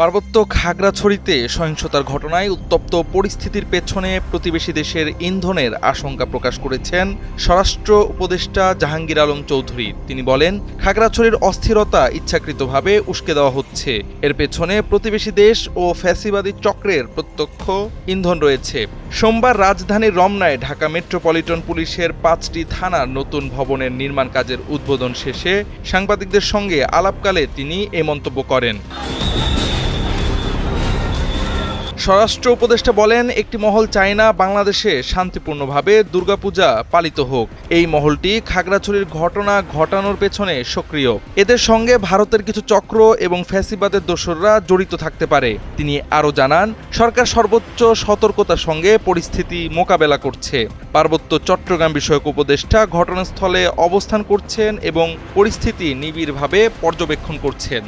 পার্বত্য খাগড়াছড়িতে সহিংসতার ঘটনায় উত্তপ্ত পরিস্থিতির পেছনে প্রতিবেশী দেশের ইন্ধনের আশঙ্কা প্রকাশ করেছেন স্বরাষ্ট্র উপদেষ্টা জাহাঙ্গীর আলম চৌধুরী। তিনি বলেন, খাগড়াছড়ির অস্থিরতা ইচ্ছাকৃতভাবে উস্কে দেওয়া হচ্ছে। এর পেছনে প্রতিবেশী দেশ ও ফ্যাসিবাদী চক্রের প্রত্যক্ষ ইন্ধন রয়েছে। সোমবার রাজধানীর রমনায় ঢাকা মেট্রোপলিটন পুলিশের পাঁচটি থানার নতুন ভবনের নির্মাণ কাজের উদ্বোধন শেষে সাংবাদিকদের সঙ্গে আলাপকালে তিনি এ মন্তব্য করেন। স্বরাষ্ট্র উপদেষ্টা বলেন, একটি মহল চায় না বাংলাদেশে শান্তিপূর্ণভাবে দুর্গাপূজা পালিত হোক। এই মহলটি খাগড়াছড়ির ঘটনা ঘটানোর পেছনে সক্রিয়। এদের সঙ্গে ভারতের কিছু চক্র এবং ফ্যাসিবাদের দোসররা জড়িত থাকতে পারে। তিনি আরও জানান, সরকার সর্বোচ্চ সতর্কতার সঙ্গে পরিস্থিতি মোকাবেলা করছে। পার্বত্য চট্টগ্রাম বিষয়ক উপদেষ্টা ঘটনাস্থলে অবস্থান করছেন এবং পরিস্থিতি নিবিড়ভাবে পর্যবেক্ষণ করছেন।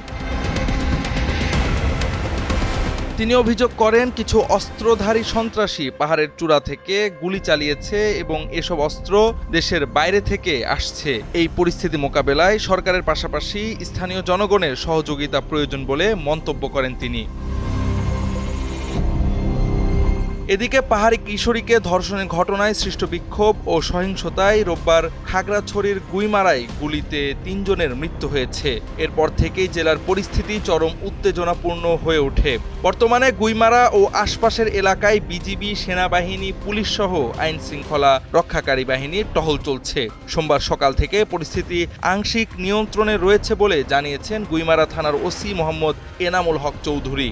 তিনি অভিযোগ করেন, কিছু অস্ত্রধারী সন্ত্রাসী পাহাড়ের চূড়া থেকে গুলি চালিয়েছে এবং এসব অস্ত্র দেশের বাইরে থেকে আসছে। এই পরিস্থিতি মোকাবেলায় সরকারের পাশাপাশি স্থানীয় জনগণের সহযোগিতা প্রয়োজন বলে মন্তব্য করেন তিনি। এদিকে পাহাড়ি কিশোরীকে ধর্ষণের ঘটনায় সৃষ্ট বিক্ষোভ ও সহিংসতায় রোববার খাগড়াছড়ির গুইমারায় গুলিতে তিনজনের মৃত্যু হয়েছে। এরপর থেকেই জেলার পরিস্থিতি চরম উত্তেজনাপূর্ণ হয়ে ওঠে। বর্তমানে গুইমারা ও আশপাশের এলাকায় বিজিবি, সেনাবাহিনী পুলিশ সহ আইন শৃঙ্খলা রক্ষাকারী বাহিনীর টহল চলছে। সোমবার সকাল থেকে পরিস্থিতি আংশিক নিয়ন্ত্রণে রয়েছে বলে জানিয়েছেন গুইমারা থানার ওসি মোহাম্মদ এনামুল হক চৌধুরী।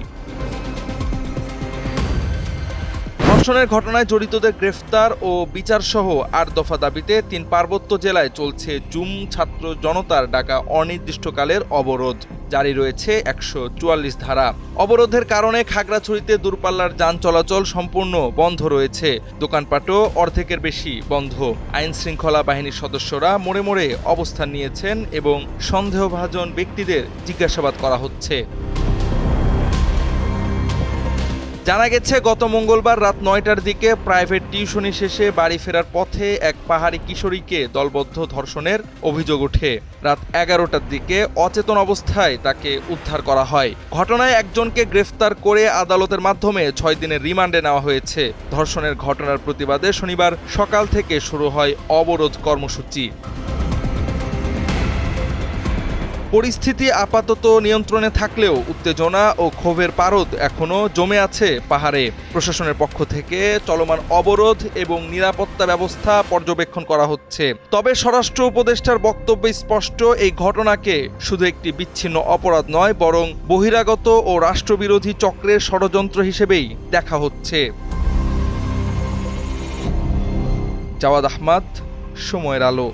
ধর্ষণের ঘটনায় জড়িতদের গ্রেফতার ও বিচারসহ আট দফা দাবিতে তিন পার্বত্য জেলায় চলছে জুম ছাত্র জনতার ডাকা অনির্দিষ্টকালের অবরোধ। জারি রয়েছে একশো চুয়াল্লিশ ধারা। অবরোধের কারণে খাগড়াছড়িতে দূরপাল্লার যান চলাচল সম্পূর্ণ বন্ধ রয়েছে। দোকানপাটও অর্ধেকের বেশি বন্ধ। আইন শৃঙ্খলা বাহিনীর সদস্যরা মোড়ে মোড়ে অবস্থান নিয়েছেন এবং সন্দেহভাজন ব্যক্তিদের জিজ্ঞাসাবাদ করা হচ্ছে। জানা গেছে, গত মঙ্গলবার রাত নয়টার দিকে প্রাইভেট টিউশনি শেষে বাড়ি ফেরার পথে এক পাহাড়ি কিশোরীকে দলবদ্ধ ধর্ষণের অভিযোগ ওঠে। রাত এগারোটার দিকে অচেতন অবস্থায় তাকে উদ্ধার করা হয়। ঘটনায় একজনকে গ্রেফতার করে আদালতের মাধ্যমে ছয় দিনের রিমান্ডে নেওয়া হয়েছে। ধর্ষণের ঘটনার প্রতিবাদে শনিবার সকাল থেকে শুরু হয় অবরোধ কর্মসূচি। পরিস্থিতি আপাতত নিয়ন্ত্রণে থাকলেও উত্তেজনা ও ক্ষোভের পারদ এখনও জমে আছে পাহাড়ে। প্রশাসনের পক্ষ থেকে চলমান অবরোধ এবং নিরাপত্তা ব্যবস্থা পর্যবেক্ষণ করা হচ্ছে। তবে স্বরাষ্ট্র উপদেষ্টার বক্তব্য স্পষ্ট, এই ঘটনাকে শুধু একটি বিচ্ছিন্ন অপরাধ নয়, বরং বহিরাগত ও রাষ্ট্রবিরোধী চক্রের ষড়যন্ত্র হিসেবেই দেখা হচ্ছে। জাওয়াদ আহমদ, সময়ের আলো।